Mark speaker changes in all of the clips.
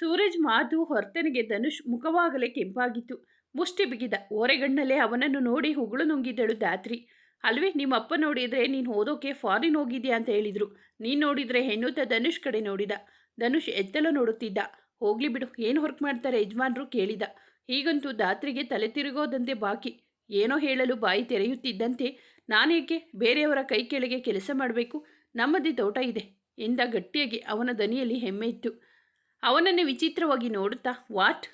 Speaker 1: ಸೂರಜ್ ಮಾತು ಹೊರ್ತನಿಗೆ ಧನುಷ್ ಮುಖವಾಗಲೇ ಕೆಂಪಾಗಿತ್ತು. ಮುಷ್ಟಿ ಬಿಗಿದ ಓರೆಗಣ್ಣಲ್ಲೇ ಅವನನ್ನು ನೋಡಿ ಹುಗಳು ನುಂಗಿದ್ದಳು ದಾತ್ರಿ ಅಲ್ವೇ, ನಿಮ್ಮ ಅಪ್ಪ ನೋಡಿದರೆ ನೀನು ಓದೋಕೆ ಫಾರಿನ್ ಹೋಗಿದ್ಯಾ ಅಂತ ಹೇಳಿದರು. ನೀನು ನೋಡಿದರೆ ಹೆಣ್ಣುತ್ತ ಧನುಷ್ ಕಡೆ ನೋಡಿದ. ಧನುಷ್ ಎತ್ತಲೋ ನೋಡುತ್ತಿದ್ದ. ಹೋಗ್ಲಿ ಬಿಡು, ಏನು ವರ್ಕ್ ಮಾಡ್ತಾರೆ ಯಜಮಾನ್ರು ಕೇಳಿದ. ಹೀಗಂತೂ ದಾತ್ರಿಗೆ ತಲೆ ತಿರುಗೋದಂತೆ ಬಾಕಿ. ಏನೋ ಹೇಳಲು ಬಾಯಿ ತೆರೆಯುತ್ತಿದ್ದಂತೆ. ನಾನೇಕೆ? ಬೇರೆಯವರ ಕೈ ಕೆಳಗೆ ಕೆಲಸ ಮಾಡಬೇಕು? ನಮ್ಮದೇ ತೋಟ ಇದೆ. ಎಂದ ಗಟ್ಟಿಯಾಗಿ ಅವನ ದನಿಯಲ್ಲಿ ಹೆಮ್ಮೆ ಇತ್ತು. ಅವನನ್ನೇ ವಿಚಿತ್ರವಾಗಿ ನೋಡುತ್ತಾ, ವಾಟ್?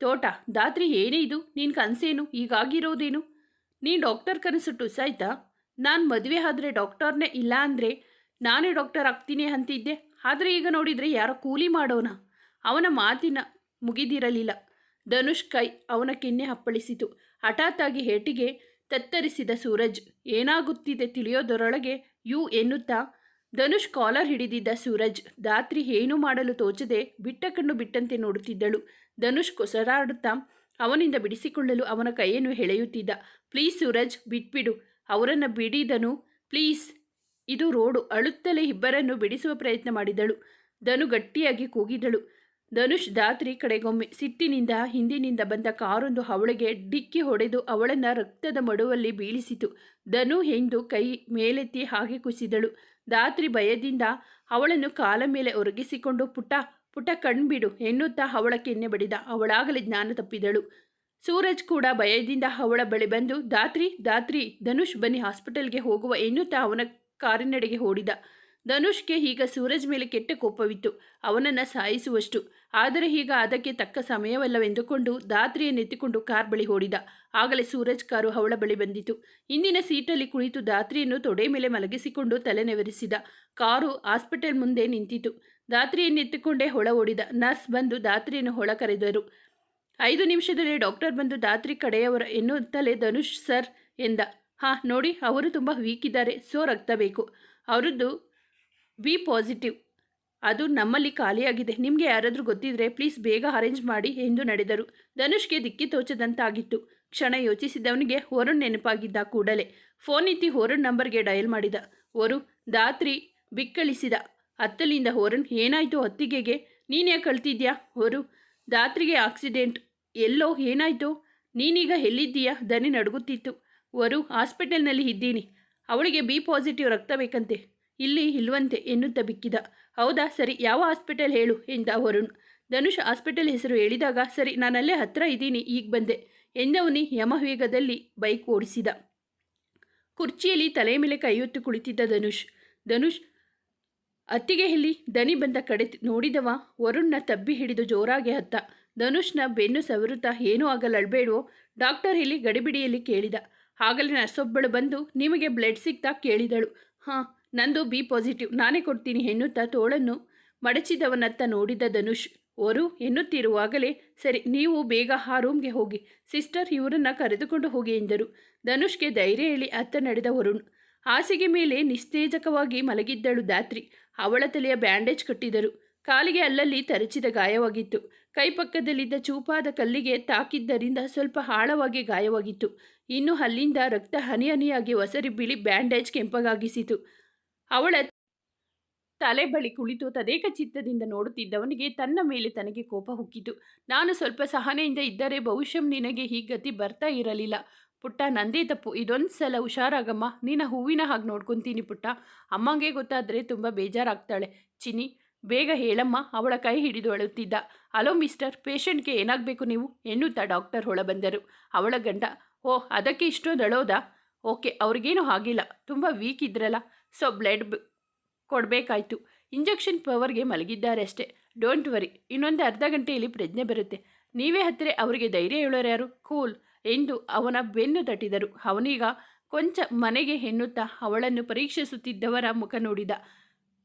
Speaker 1: ತೋಟ ದಾತ್ರಿ ಏನೇ ಇದು? ನಿನ್ನ ಕನಸೇನು? ಈಗಾಗಿರೋದೇನು ನೀನು ಡಾಕ್ಟರ್ ಕನಸು ಟುಸಾಯ್ತಾ ನಾನು ಮದುವೆ ಆದರೆ ಡಾಕ್ಟರ್ನೇ ಇಲ್ಲ ಅಂದರೆ ನಾನೇ ಡಾಕ್ಟರ್ ಆಗ್ತೀನಿ ಅಂತಿದ್ದೆ. ಆದರೆ ಈಗ ನೋಡಿದರೆ ಯಾರೋ ಕೂಲಿ ಮಾಡೋಣ ಅವನ ಮಾತಿನ ಮುಗಿದಿರಲಿಲ್ಲ. ಧನುಷ್ ಕೈ ಅವನ ಕೆನ್ನೆ ಅಪ್ಪಳಿಸಿತು. ಹಠಾತ್ತಾಗಿ ಹೇಟಿಗೆ ತತ್ತರಿಸಿದ ಸೂರಜ್, ಏನಾಗುತ್ತಿದೆ ತಿಳಿಯೋದರೊಳಗೆ ಯು ಎನ್ನುತ್ತಾ ಧನುಷ್ ಕಾಲರ್ ಹಿಡಿದಿದ್ದ ಸೂರಜ್ ದಾತ್ರಿ ಏನೂ ಮಾಡಲು ತೋಚದೆ ಬಿಟ್ಟ ಕಣ್ಣು ಬಿಟ್ಟಂತೆ ನೋಡುತ್ತಿದ್ದಳು. ಧನುಷ್ ಕೊಸರಾಡುತ್ತಾ ಅವನಿಂದ ಬಿಡಿಸಿಕೊಳ್ಳಲು ಅವನ ಕೈಯನ್ನು ಎಳೆಯುತ್ತಿದ್ದ, ಪ್ಲೀಸ್ ಸೂರಜ್, ಬಿಟ್ಬಿಡು. ಅವರನ್ನು ಬಿಡಿದನು. ಪ್ಲೀಸ್. ಇದು ರೋಡು ಅಳುತ್ತಲೇ ಇಬ್ಬರನ್ನು ಬಿಡಿಸುವ ಪ್ರಯತ್ನ ಮಾಡಿದಳು. ಧನು ಗಟ್ಟಿಯಾಗಿ ಕೂಗಿದಳು. ಧನುಷ್, ಧಾತ್ರಿ ಕಡೆಗೊಮ್ಮೆ ಸಿಟ್ಟಿನಿಂದ ಹಿಂದಿನಿಂದ ಬಂದ ಕಾರೊಂದು ಅವಳಿಗೆ ಡಿಕ್ಕಿ ಹೊಡೆದು ಅವಳನ್ನು ರಕ್ತದ ಮಡುವಲ್ಲಿ ಬೀಳಿಸಿತು. ಧನು ಎಂದು ಕೈ ಮೇಲೆತ್ತಿ ಹಾಗೆ ಕುಸಿದಳು. ಧಾತ್ರಿ ಭಯದಿಂದ ಅವಳನ್ನು ಕಾಲ ಮೇಲೆ ಒರಗಿಸಿಕೊಂಡು ಪುಟ ಪುಟ ಕಣ್ಬಿಡು ಎನ್ನುತ್ತಾ ಅವಳ ಕೆನ್ನೆ ಬಡಿದ ಅವಳಾಗಲೇ ಜ್ಞಾನ ತಪ್ಪಿದಳು. ಸೂರಜ್ ಕೂಡ ಭಯದಿಂದ ಅವಳ ಬಳಿ ಬಂದು, ಧಾತ್ರಿ ಧಾತ್ರಿ, ಧನುಷ್ ಬನ್ನಿ ಹಾಸ್ಪಿಟಲ್ಗೆ ಹೋಗುವ ಎನ್ನುತ್ತಾ ಅವನ ಕಾರಿನೆಡೆಗೆ ಓಡಿದ. ಧನುಷ್ಗೆ ಈಗ ಸೂರಜ್ ಮೇಲೆ ಕೆಟ್ಟ ಕೋಪವಿತ್ತು. ಅವನನ್ನು ಸಾಯಿಸುವಷ್ಟು. ಆದರೆ ಈಗ ಅದಕ್ಕೆ ತಕ್ಕ ಸಮಯವಲ್ಲವೆಂದುಕೊಂಡು ಧಾತ್ರಿಯನ್ನೆತ್ತಿಕೊಂಡು ಕಾರ್ ಬಳಿ ಓಡಿದ. ಆಗಲೇ ಸೂರಜ್ ಕಾರು ಅವಳ ಬಳಿ ಬಂದಿತು. ಹಿಂದಿನ ಸೀಟಲ್ಲಿ ಕುಳಿತು ಧಾತ್ರಿಯನ್ನು ತೊಡೆ ಮೇಲೆ ಮಲಗಿಸಿಕೊಂಡು ತಲೆನೆವರಿಸಿದ ಕಾರು ಹಾಸ್ಪಿಟಲ್ ಮುಂದೆ ನಿಂತಿತು. ಧಾತ್ರಿಯನ್ನೆತ್ತಿಕೊಂಡೇ ಹೊಳ ಓಡಿದ. ನರ್ಸ್ ಬಂದು ಧಾತ್ರಿಯನ್ನು ಹೊಳ ಕರೆದರು. ಐದು ನಿಮಿಷದಲ್ಲಿ ಡಾಕ್ಟರ್ ಬಂದು ಧಾತ್ರಿ ಕಡೆಯವರ ಎನ್ನುತ್ತಲೇ ಧನುಷ್ ಸರ್ ಎಂದ. ಹಾಂ, ನೋಡಿ, ಅವರು ತುಂಬ ವೀಕ್ ಇದ್ದಾರೆ. ಸೊ, ರಕ್ತ ಬೇಕು. ಅವರದ್ದು ಬಿ ಪಾಸಿಟಿವ್ ಅದು ನಮ್ಮಲ್ಲಿ ಖಾಲಿಯಾಗಿದೆ. ನಿಮಗೆ ಯಾರಾದರೂ ಗೊತ್ತಿದ್ರೆ ಪ್ಲೀಸ್ ಬೇಗ ಅರೇಂಜ್ ಮಾಡಿ ಎಂದು ನಡೆದರು. ಧನುಷ್ಗೆ ದಿಕ್ಕಿ ತೋಚದಂತಾಗಿತ್ತು. ಕ್ಷಣ ಯೋಚಿಸಿದವನಿಗೆ ವರುಣ್ ನೆನಪಾಗಿದ್ದ ಕೂಡಲೇ. ಫೋನ್ ಇತ್ತಿ ವರುಣ್ ನಂಬರ್ಗೆ ಡಯಲ್ ಮಾಡಿದ. ವರು ದಾತ್ರಿ ಬಿಕ್ಕಳಿಸಿದ. ಅತ್ತಲಿಂದ ವರುಣ್, ಏನಾಯಿತು ಅತ್ತಿಗೆಗೆ ನೀನೇ ಕಳ್ತಿದ್ಯಾ ವರು ದಾತ್ರಿಗೆ ಆಕ್ಸಿಡೆಂಟ್ ಎಲ್ಲೋ ಏನಾಯಿತು? ನೀನೀಗ ಎಲ್ಲಿದ್ದೀಯಾ? ದನಿ ನಡುಗುತ್ತಿತ್ತು. ವರು ಹಾಸ್ಪಿಟಲ್ನಲ್ಲಿ ಇದ್ದೀನಿ. ಅವಳಿಗೆ ಬಿ ಪಾಸಿಟಿವ್ ರಕ್ತ ಬೇಕಂತೆ. ಇಲ್ಲಿ ಇಲ್ವಂತೆ ಎನ್ನುತ್ತ ಬಿಕ್ಕಿದ. ಹೌದಾ ಸರಿ, ಯಾವ ಹಾಸ್ಪಿಟಲ್ ಹೇಳು ಎಂದ ವರುಣ್. ಧನುಷ್ ಹಾಸ್ಪಿಟಲ್ ಹೆಸರು ಹೇಳಿದಾಗ, ಸರಿ, ನಾನಲ್ಲೇ ಹತ್ರ ಇದ್ದೀನಿ, ಈಗ ಬಂದೆ ಎಂದವನಿ ಯಮವೇಗದಲ್ಲಿ ಬೈಕ್ ಓಡಿಸಿದ. ಕುರ್ಚಿಯಲ್ಲಿ ತಲೆ ಮೇಲೆ ಕೈಯೊತ್ತು ಕುಳಿತಿದ್ದ ಧನುಷ್. ಧನುಷ್, ಅತ್ತಿಗೆ ಹೇಳಿ, ದನಿ ಬಂದ ಕಡೆ ನೋಡಿದವ, ವರುಣ್ನ ತಬ್ಬಿ ಹಿಡಿದು ಜೋರಾಗಿ ಹತ್ತ. ಧನುಷ್ನ ಬೆನ್ನು ಸವರುತ್ತಾ, ಏನೂ ಆಗಲ್ಲ ಡಾಕ್ಟರ್ ಇಲ್ಲಿ ಗಡಿಬಿಡಿಯಲ್ಲಿ ಕೇಳಿದ. ಆಗಲೇ ನರ್ಸೊಬ್ಬಳು ಬಂದು, ನಿಮಗೆ ಬ್ಲಡ್ ಸಿಕ್ತಾ ಕೇಳಿದಳು. ಹಾಂ ನಂದು ಬಿ ಪಾಸಿಟಿವ್. ನಾನೇ ಕೊಡ್ತೀನಿ ಎನ್ನುತ್ತಾ ತೋಳನ್ನು ಮಡಚಿದವನತ್ತ ನೋಡಿದ ಧನುಷ್. ಅವರು ಎನ್ನುತ್ತಿರುವಾಗಲೇ, ಸರಿ, ನೀವು ಬೇಗ ಆ ರೂಮ್ಗೆ ಹೋಗಿ. ಸಿಸ್ಟರ್ ಇವರನ್ನು ಕರೆದುಕೊಂಡು ಹೋಗಿ ಎಂದರು. ಧನುಷ್ಗೆ ಧೈರ್ಯ ಹೇಳಿ ಅತ್ತ ನಡೆದ ವರುಣ್. ಹಾಸಿಗೆ ಮೇಲೆ ನಿಸ್ತೇಜಕವಾಗಿ ಮಲಗಿದ್ದಳು ದಾತ್ರಿ ಅವಳ ತಲೆಯ ಬ್ಯಾಂಡೇಜ್ ಕಟ್ಟಿದರು. ಕಾಲಿಗೆ ಅಲ್ಲಲ್ಲಿ ತರಚಿದ ಗಾಯವಾಗಿತ್ತು. ಕೈ ಪಕ್ಕದಲ್ಲಿದ್ದ ಚೂಪಾದ ಕಲ್ಲಿಗೆ ತಾಕಿದ್ದರಿಂದ ಸ್ವಲ್ಪ ಆಳವಾಗಿ ಗಾಯವಾಗಿತ್ತು. ಇನ್ನು ಅಲ್ಲಿಂದ ರಕ್ತ ಹನಿ ಹನಿಯಾಗಿ ಒಸರಿ ಬಿಳಿ ಬ್ಯಾಂಡೇಜ್ ಕೆಂಪಗಾಗಿಸಿತು. ಅವಳ ತಲೆ ಬಳಿ ಕುಳಿತು ತದೇಕ ಚಿತ್ತದಿಂದ ನೋಡುತ್ತಿದ್ದವನಿಗೆ ತನ್ನ ಮೇಲೆ ತನಗೆ ಕೋಪ ಹುಕ್ಕಿತು. ನಾನು ಸ್ವಲ್ಪ ಸಹನೆಯಿಂದ ಇದ್ದರೆ ಬಹುಶಃ ನಿನಗೆ ಈ ಗತಿ ಬರ್ತಾ ಇರಲಿಲ್ಲ. ಪುಟ್ಟ, ನಂದೇ ತಪ್ಪು. ಇದೊಂದು ಸಲ ಹುಷಾರಾಗಮ್ಮ. ನಿನ್ನ ಹೂವಿನ ಹಾಗೆ ನೋಡ್ಕೊತೀನಿ ಪುಟ್ಟ. ಅಮ್ಮಂಗೆ ಗೊತ್ತಾದರೆ ತುಂಬ ಬೇಜಾರಾಗ್ತಾಳೆ. ಚಿನಿ ಬೇಗ ಹೇಳಮ್ಮ. ಅವಳ ಕೈ ಹಿಡಿದು ಅಳುತ್ತಿದ್ದ. ಅಲೋ ಮಿಸ್ಟರ್, ಪೇಷಂಟ್ಗೆ ಏನಾಗಬೇಕು ನೀವು? ಎನ್ನುತ್ತಾ ಡಾಕ್ಟರ್ ಹೊಳಬಂದರು. ಅವಳ ಗಂಡ ಓ ಅದಕ್ಕೆ ಇಷ್ಟೊಂದು ಅಳೋದಾ? ಓಕೆ, ಅವ್ರಿಗೇನು ಆಗಿಲ್ಲ ತುಂಬ ವೀಕ್ ಇದ್ರಲ್ಲ. ಸೊ ಬ್ಲಡ್ ಕೊಡಬೇಕಾಯ್ತು. ಇಂಜೆಕ್ಷನ್ ಪವರ್ಗೆ ಮಲಗಿದ್ದಾರೆ ಅಷ್ಟೇ ಡೋಂಟ್ ವರಿ, ಇನ್ನೊಂದು ಅರ್ಧ ಗಂಟೆಯಲ್ಲಿ ಪ್ರಜ್ಞೆ ಬರುತ್ತೆ. ನೀವೇ ಹತ್ತಿರ ಅವರಿಗೆ ಧೈರ್ಯ ಹೇಳೋರು ಯಾರು? ಕೂಲ್ ಎಂದು ಅವನ ಬೆನ್ನು ತಟ್ಟಿದರು. ಅವನೀಗ ಕೊಂಚ ಮನೆಗೆ ಎನ್ನುತ್ತಾ ಅವಳನ್ನು ಪರೀಕ್ಷಿಸುತ್ತಿದ್ದವರ ಮುಖ ನೋಡಿದ.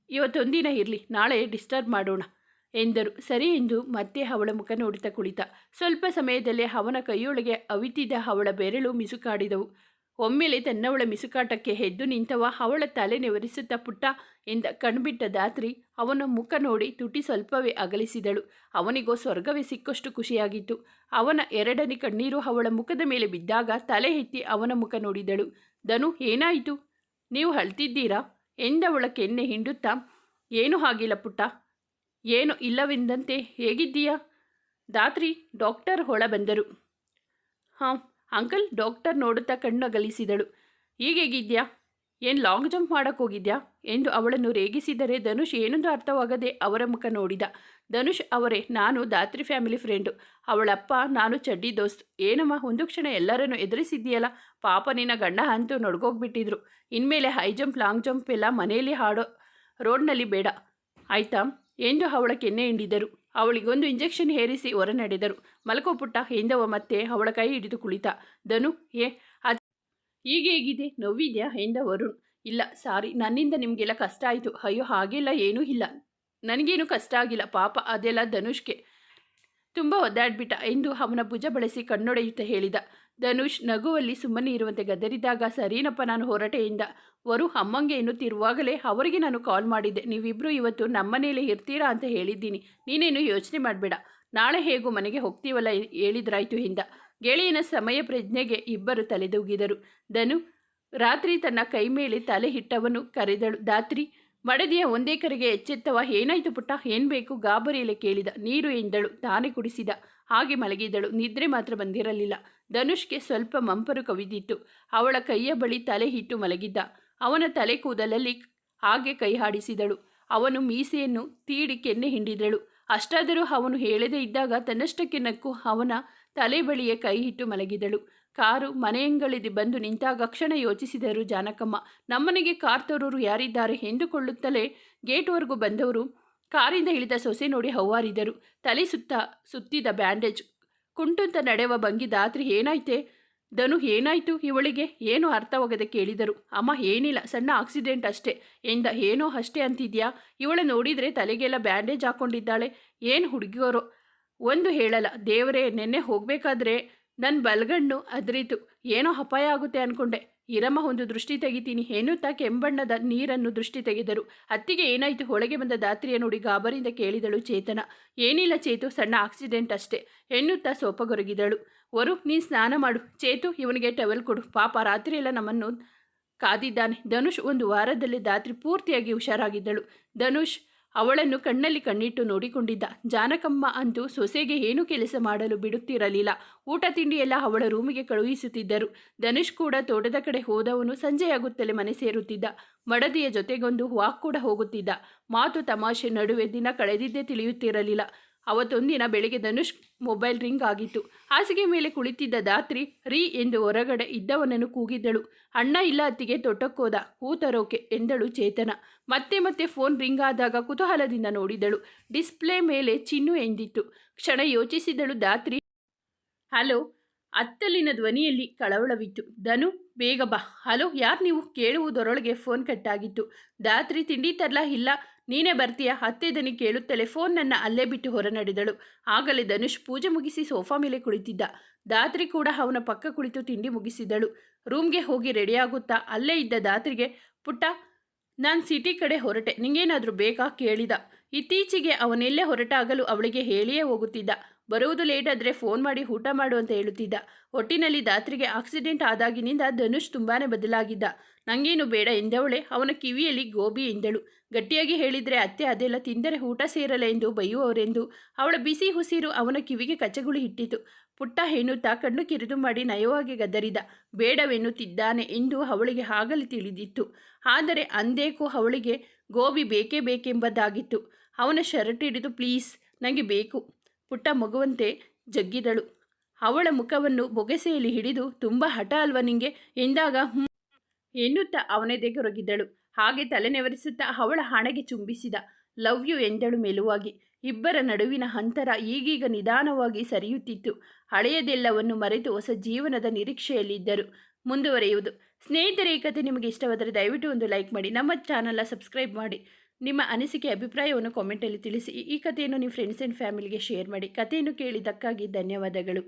Speaker 1: ಇವತ್ತೊಂದಿನ ಇರಲಿ, ನಾಳೆ ಡಿಸ್ಟರ್ಬ್ ಮಾಡೋಣ ಎಂದರು. ಸರಿ ಎಂದು ಮತ್ತೆ ಅವಳ ಮುಖ ನೋಡುತ್ತಾ ಕುಳಿತ. ಸ್ವಲ್ಪ ಸಮಯದಲ್ಲೇ ಅವನ ಕೈಯೊಳಗೆ ಅವಿತಿದ್ದ ಅವಳ ಬೆರಳು ಮಿಸುಕಾಡಿದವು. ಒಮ್ಮೆಲೆ ತನ್ನವಳ ಮಿಸುಕಾಟಕ್ಕೆ ಹೆದ್ದು ನಿಂತವ ಅವಳ ತಲೆ ನೆವರಿಸುತ್ತಾ ಪುಟ್ಟ ಎಂದ ಕಣ್ಬಿಟ್ಟ ದಾತ್ರಿ ಅವನ ಮುಖ ನೋಡಿ ತುಟಿ ಸ್ವಲ್ಪವೇ ಅಗಲಿಸಿದಳು. ಅವನಿಗೋ ಸ್ವರ್ಗವೇ ಸಿಕ್ಕಷ್ಟು ಖುಷಿಯಾಗಿತ್ತು. ಅವನ ಎರಡನೇ ಕಣ್ಣೀರು ಅವಳ ಮುಖದ ಮೇಲೆ ಬಿದ್ದಾಗ ತಲೆ ಎತ್ತಿ ಅವನ ಮುಖ ನೋಡಿದಳು. ಧನು, ಏನಾಯಿತು? ನೀವು ಅಳ್ತಿದ್ದೀರಾ? ಎಂದವಳ ಕೆನ್ನೆ ಹಿಂಡುತ್ತಾ, ಏನೂ ಆಗಿಲ್ಲ ಪುಟ್ಟ. ಏನು ಇಲ್ಲವೆಂದಂತೆ ಹೇಗಿದ್ದೀಯಾ? ದಾತ್ರಿ ಡಾಕ್ಟರ್ ಹೊಳ ಬಂದರು. ಹಾಂ ಅಂಕಲ್ ಡಾಕ್ಟರ್ ನೋಡುತ್ತಾ ಕಣ್ಣಗಲಿಸಿದಳು. ಈಗ ಹೇಗಿದ್ಯಾ ಏನು ಲಾಂಗ್ ಜಂಪ್ ಮಾಡೋಕ್ಕೋಗಿದ್ಯಾ ಎಂದು ಅವಳನ್ನು ರೇಗಿಸಿದರೆ ಧನುಷ್ ಏನೊಂದು ಅರ್ಥವಾಗದೆ ಅವರ ಮುಖ ನೋಡಿದ. ಧನುಷ್ ಅವರೇ, ನಾನು ದಾತ್ರಿ ಫ್ಯಾಮಿಲಿ ಫ್ರೆಂಡು. ಅವಳಪ್ಪ, ನಾನು ಚಡ್ಡಿ ದೋಸ್ತ್. ಏನಮ್ಮ, ಒಂದು ಕ್ಷಣ ಎಲ್ಲರನ್ನು ಎದುರಿಸಿದ್ದೀಯಲ್ಲ? ಪಾಪ ನಿನ್ನ ಗಂಡ ಅಂತೂ ನಡ್ಗೋಗ್ಬಿಟ್ಟಿದ್ರು. ಇನ್ಮೇಲೆ ಹೈ ಜಂಪ್, ಲಾಂಗ್ ಜಂಪ್ ಎಲ್ಲ ಮನೆಯಲ್ಲಿ ಹಾಡೋ ರೋಡ್ನಲ್ಲಿ ಬೇಡ. ಆಯ್ತಾ? ಎಂದು ಅವಳ ಕೆನ್ನೆ ಹಿಂಡಿದರು. ಅವಳಿಗೊಂದು ಇಂಜೆಕ್ಷನ್ ಹೇರಿಸಿ ಹೊರ ನಡೆದರು ಮಲಕೋ ಪುಟ್ಟ, ಹೆಂದವ ಮತ್ತೆ? ಅವಳ ಕೈ ಹಿಡಿದು ಕುಳಿತ. ಧನು, ಏ, ಅದು ಹೀಗೇಗಿದೆ ನೋವಿದ್ಯಾ? ಹೆಂದ ವರುಣ್ ಇಲ್ಲ, ಸಾರಿ. ನನ್ನಿಂದ ನಿಮಗೆಲ್ಲ ಕಷ್ಟ ಆಯಿತು. ಅಯ್ಯೋ, ಹಾಗೆಲ್ಲ ಏನೂ ಇಲ್ಲ. ನನಗೇನು ಕಷ್ಟ ಆಗಿಲ್ಲ. ಪಾಪ, ಅದೆಲ್ಲ ಧನುಷ್ಗೆ ತುಂಬ ಒದ್ದಾಡ್ಬಿಟ್ಟ. ಎಂದು ಅವನ ಭುಜ ಬಳಸಿ ಕಣ್ಣೊಡೆಯುತ್ತಾ ಹೇಳಿದ. ಧನುಷ್ ನಗುವಲ್ಲಿ ಸುಮ್ಮನೆ ಇರುವಂತೆ ಗದರಿದಾಗ, ಸರೀನಪ್ಪ, ನಾನು ಹೊರಟೆಯಿಂದ. ವರು ಅಮ್ಮಂಗೆ ಎನ್ನುತ್ತಿರುವಾಗಲೇ ಅವರಿಗೆ ನಾನು ಕಾಲ್ ಮಾಡಿದ್ದೆ. ನೀವಿಬ್ಬರು ಇವತ್ತು ನಮ್ಮನೇಲೆ ಇರ್ತೀರಾ ಅಂತ ಹೇಳಿದ್ದೀನಿ. ನೀನೇನು ಯೋಚನೆ ಮಾಡಬೇಡ. ನಾಳೆ ಹೇಗೂ ಮನೆಗೆ ಹೋಗ್ತೀವಲ್ಲ ಹೇಳಿದ್ರಾಯ್ತು ಹಿಂದ. ಗೆಳೆಯನ ಸಮಯ ಪ್ರಜ್ಞೆಗೆ ಇಬ್ಬರು ತಲೆದೂಗಿದರು. ಧನು ರಾತ್ರಿ ತನ್ನ ಕೈ ಮೇಲೆ ತಲೆ ಹಿಟ್ಟವನು ಕರೆದಳು. ದಾತ್ರಿ ಮಡದಿಯ ಒಂದೇ ಕರೆಗೆ ಎಚ್ಚೆತ್ತವ, ಏನಾಯ್ತು ಪುಟ್ಟ? ಏನು ಬೇಕು? ಗಾಬರಿಯಲ್ಲಿ ಕೇಳಿದ. ನೀರು ಎಂದಳು, ತಾನೇ ಕುಡಿಸಿದ. ಹಾಗೆ ಮಲಗಿದಳು. ನಿದ್ರೆ ಮಾತ್ರ ಬಂದಿರಲಿಲ್ಲ. ಧನುಷ್ಗೆ ಸ್ವಲ್ಪ ಮಂಪರು ಕವಿದಿತ್ತು. ಅವಳ ಕೈಯ ಬಳಿ ತಲೆ ಹಿಟ್ಟು ಮಲಗಿದ್ದ. ಅವನ ತಲೆ ಕೂದಲಲ್ಲಿ ಹಾಗೆ ಕೈ ಹಾಡಿಸಿದಳು. ಅವನು ಮೀಸೆಯನ್ನು ತೀಡಿ ಕೆನ್ನೆ ಹಿಂಡಿದಳು. ಅಷ್ಟಾದರೂ ಅವನು ಹೇಳದೇ ಇದ್ದಾಗ ತನ್ನಷ್ಟಕ್ಕೆ ನಕ್ಕು ಅವನ ತಲೆ ಬಳಿಯೇ ಕೈ ಇಟ್ಟು ಮಲಗಿದಳು. ಕಾರು ಮನೆಯಂಗಳಿದೆ ಬಂದು ನಿಂತಾಗ ಕ್ಷಣ ಯೋಚಿಸಿದರು ಜಾನಕಮ್ಮ. ನಮ್ಮನೆಗೆ ಕಾರ್ ತರೋರು ಯಾರಿದ್ದಾರೆ ಎಂದುಕೊಳ್ಳುತ್ತಲೇ ಗೇಟ್ವರೆಗೂ ಬಂದವರು ಕಾರಿಂದ ಇಳಿದ ಸೊಸೆ ನೋಡಿ ಹೌವಾರಿದರು. ತಲೆ ಸುತ್ತ ಸುತ್ತಿದ ಬ್ಯಾಂಡೇಜ್. ಕುಂಟುಂತ ನಡೆವ ಭಂಗಿ ದಾತ್ರಿ ಏನಾಯ್ತೆ? ಧನು ಏನಾಯ್ತು ಇವಳಿಗೆ? ಏನು ಅರ್ಥವಾಗದೆ ಕೇಳಿದರು. ಅಮ್ಮ ಏನಿಲ್ಲ, ಸಣ್ಣ ಆಕ್ಸಿಡೆಂಟ್ ಅಷ್ಟೇ. ಎಂದ, ಏನೋ ಅಷ್ಟೇ ಅಂತಿದ್ಯಾ? ಇವಳ ನೋಡಿದರೆ ತಲೆಗೆಲ್ಲ ಬ್ಯಾಂಡೇಜ್ ಹಾಕ್ಕೊಂಡಿದ್ದಾಳೆ ಏನು ಹುಡುಗಿಯೋರು? ಒಂದು ಹೇಳಲ್ಲ, ದೇವರೇ, ನೆನ್ನೆ ಹೋಗಬೇಕಾದ್ರೆ ನನ್ನ ಬಲಗಣ್ಣು ಅದ್ರಿತು. ಏನೋ ಅಪಾಯ ಆಗುತ್ತೆ ಅನ್ಕೊಂಡೆ. ಇರಮ್ಮ ಒಂದು ದೃಷ್ಟಿ ತೆಗಿತೀನಿ. ಹೆಣ್ಣುತ್ತಾ ಕೆಂಬಣ್ಣದ ನೀರನ್ನು ದೃಷ್ಟಿ ತೆಗೆದರು. ಅತ್ತಿಗೆ ಏನಾಯಿತು? ಒಳಗೆ ಬಂದ ದಾತ್ರಿಯ ನೋಡಿ ಗಾಬರಿಯಿಂದ ಕೇಳಿದಳು ಚೇತನ. ಏನಿಲ್ಲ ಚೇತು, ಸಣ್ಣ ಆಕ್ಸಿಡೆಂಟ್ ಅಷ್ಟೇ. ಎನ್ನುತ್ತಾ ಸೋಪಗೊರಗಿದಳು. ವರು, ನೀನು ಸ್ನಾನ ಮಾಡು. ಚೇತು, ಇವನಿಗೆ ಟವೆಲ್ ಕೊಡು. ಪಾಪ ರಾತ್ರಿಯೆಲ್ಲ ನಮ್ಮನ್ನು ಕಾದಿದ್ದಾನೆ. ಧನುಷ್ ಒಂದು ವಾರದಲ್ಲಿ ದಾತ್ರಿ ಪೂರ್ತಿಯಾಗಿ ಹುಷಾರಾಗಿದ್ದಳು. ಧನುಷ್ ಅವಳನ್ನು ಕಣ್ಣಲ್ಲಿ ಕಣ್ಣಿಟ್ಟು ನೋಡಿಕೊಂಡಿದ್ದ. ಜಾನಕಮ್ಮ ಅಂತೂ ಸೊಸೆಗೆ ಏನೂ ಕೆಲಸ ಮಾಡಲು ಬಿಡುತ್ತಿರಲಿಲ್ಲ. ಊಟ ತಿಂಡಿಯೆಲ್ಲ ಅವಳ ರೂಮಿಗೆ ಕಳುಹಿಸುತ್ತಿದ್ದರು. ಧನುಷ್ ಕೂಡ ತೋಟದ ಕಡೆ ಹೋದವನು ಸಂಜೆಯಾಗುತ್ತಲೇ ಮನೆ ಸೇರುತ್ತಿದ್ದ. ಮಡದಿಯ ಜೊತೆಗೊಂದು ವಾಕ್ ಕೂಡ ಹೋಗುತ್ತಿದ್ದ. ಮಾತು ತಮಾಷೆ ನಡುವೆ ದಿನ ಕಳೆದಿದ್ದೇ ತಿಳಿಯುತ್ತಿರಲಿಲ್ಲ. ಅವತ್ತೊಂದಿನ ಬೆಳಿಗ್ಗೆ ಧನುಷ್ ಮೊಬೈಲ್ ರಿಂಗ್ ಆಗಿತ್ತು. ಹಾಸಿಗೆ ಮೇಲೆ ಕುಳಿತಿದ್ದ ದಾತ್ರಿ ರೀ ಎಂದು ಹೊರಗಡೆ ಇದ್ದವನನ್ನು ಕೂಗಿದ್ದಳು. ಅಣ್ಣ, ಇಲ್ಲ, ಅತ್ತಿಗೆ ತೊಟ್ಟಕ್ಕೋದ ಹೂ ತರೋಕೆ ಎಂದಳು ಚೇತನ. ಮತ್ತೆ ಮತ್ತೆ ಫೋನ್ ರಿಂಗ್ ಆದಾಗ ಕುತೂಹಲದಿಂದ ನೋಡಿದಳು. ಡಿಸ್ಪ್ಲೇ ಮೇಲೆ ಚಿನ್ನು ಎಂದಿತ್ತು. ಕ್ಷಣ ಯೋಚಿಸಿದಳು ದಾತ್ರಿ ಹಲೋ, ಅತ್ತಲಿನ ಧ್ವನಿಯಲ್ಲಿ ಕಳವಳವಿತ್ತು. ಧನು, ಬೇಗ ಬಾ. ಹಲೋ, ಯಾರು ನೀವು? ಕೇಳುವುದರೊಳಗೆ ಫೋನ್ ಕಟ್ಟಾಗಿತ್ತು. ದಾತ್ರಿ ತಿಂಡಿ ತರಲಾ? ಇಲ್ಲ. ನೀನೇ ಬರ್ತೀಯಾ? ಹತ್ತೆ ದನಿ ಕೇಳುತ್ತಲೇ ಫೋನನ್ನು ಅಲ್ಲೇ ಬಿಟ್ಟು ಹೊರನಡೆದಳು. ಆಗಲೇ ಧನುಷ್ ಪೂಜೆ ಮುಗಿಸಿ ಸೋಫಾ ಮೇಲೆ ಕುಳಿತಿದ್ದ. ದಾತ್ರಿ ಕೂಡ ಅವನ ಪಕ್ಕ ಕುಳಿತು ತಿಂಡಿ ಮುಗಿಸಿದಳು. ರೂಮ್ಗೆ ಹೋಗಿ ರೆಡಿಯಾಗುತ್ತಾ ಅಲ್ಲೇ ಇದ್ದ ದಾತ್ರಿಗೆ ಪುಟ್ಟ, ನಾನು ಸಿಟಿ ಕಡೆ ಹೊರಟೆ. ನಿಂಗೇನಾದರೂ ಬೇಕಾ? ಕೇಳಿದ. ಇತ್ತೀಚೆಗೆ ಅವನೆಲ್ಲೇ ಹೊರಟಾಗಲು ಅವಳಿಗೆ ಹೇಳಿಯೇ ಹೋಗುತ್ತಿದ್ದ. ಬರುವುದು ಲೇಟ್ ಆದರೆ ಫೋನ್ ಮಾಡಿ ಊಟ ಮಾಡು ಅಂತ ಹೇಳುತ್ತಿದ್ದ. ಒಟ್ಟಿನಲ್ಲಿ ದಾತ್ರಿಗೆ ಆಕ್ಸಿಡೆಂಟ್ ಆದಾಗಿನಿಂದ ಧನುಷ್ ತುಂಬಾನೇ ಬದಲಾಗಿದ್ದ. ನಂಗೇನು ಬೇಡ ಎಂದವಳೆ. ಅವನ ಕಿವಿಯಲ್ಲಿ ಗೋಬಿ ಎಂದಳು. ಗಟ್ಟಿಯಾಗಿ ಹೇಳಿದರೆ ಅತ್ತೆ ಅದೆಲ್ಲ ತಿಂದರೆ ಊಟ ಸೇರಲ್ಲ ಎಂದು ಬೈಯುವವರೆಂದು. ಅವಳ ಬಿಸಿ ಹುಸಿರು ಅವನ ಕಿವಿಗೆ ಕಚ್ಚಗುಳಿ ಇಟ್ಟಿತು. ಪುಟ್ಟ ಹೆಣ್ಣುತ್ತಾ ಕಣ್ಣು ಕಿರಿದು ಮಾಡಿ ನಯವಾಗಿ ಗದರಿದ. ಬೇಡವೆನ್ನುತ್ತಿದ್ದಾನೆ ಎಂದು ಅವಳಿಗೆ ಆಗಲಿ ತಿಳಿದಿತ್ತು. ಆದರೆ ಅಂದೇಕೋ ಅವಳಿಗೆ ಗೋಬಿ ಬೇಕೇ ಬೇಕೆಂಬದಾಗಿತ್ತು ಅವನ ಶರ್ಟ್ ಹಿಡಿದು ಪ್ಲೀಸ್ ನನಗೆ ಬೇಕು. ಪುಟ್ಟ ಮಗುವಂತೆ ಜಗ್ಗಿದಳು. ಅವಳ ಮುಖವನ್ನು ಬೊಗೆಸೆಯಲ್ಲಿ ಹಿಡಿದು ತುಂಬ ಹಠ ಅಲ್ವ ನಿಂಗೆ? ಎಂದಾಗ ಎನ್ನುತ್ತಾ ಅವನೆದೆಗೊರಗಿದ್ದಳು ಹಾಗೆ ತಲೆನೆವರಿಸುತ್ತಾ ಅವಳ ಹಣೆಗೆ ಚುಂಬಿಸಿದ. ಲವ್ ಯು ಎಂದಳು ಮೆಲುವಾಗಿ. ಇಬ್ಬರ ನಡುವಿನ ಅಂತರ ಈಗೀಗ ನಿಧಾನವಾಗಿ ಸರಿಯುತ್ತಿತ್ತು. ಹಳೆಯದೆಲ್ಲವನ್ನು ಮರೆತು ಹೊಸ ಜೀವನದ ನಿರೀಕ್ಷೆಯಲ್ಲಿದ್ದರು. ಮುಂದುವರೆಯುವುದು. ಸ್ನೇಹಿತರೆ, ಈ ಕತೆ ನಿಮಗೆ ಇಷ್ಟವಾದರೆ ದಯವಿಟ್ಟು ಒಂದು ಲೈಕ್ ಮಾಡಿ, ನಮ್ಮ ಚಾನಲ್ನ ಸಬ್ಸ್ಕ್ರೈಬ್ ಮಾಡಿ. ನಿಮ್ಮ ಅನಿಸಿಕೆ, ಅಭಿಪ್ರಾಯವನ್ನು ಕಾಮೆಂಟಲ್ಲಿ ತಿಳಿಸಿ. ಈ ಕಥೆಯನ್ನು ನಿಮ್ಮ ಫ್ರೆಂಡ್ಸ್ ಆ್ಯಂಡ್ ಫ್ಯಾಮಿಲಿಗೆ ಶೇರ್ ಮಾಡಿ. ಕಥೆಯನ್ನು ಕೇಳಿದ್ದಕ್ಕಾಗಿ ಧನ್ಯವಾದಗಳು.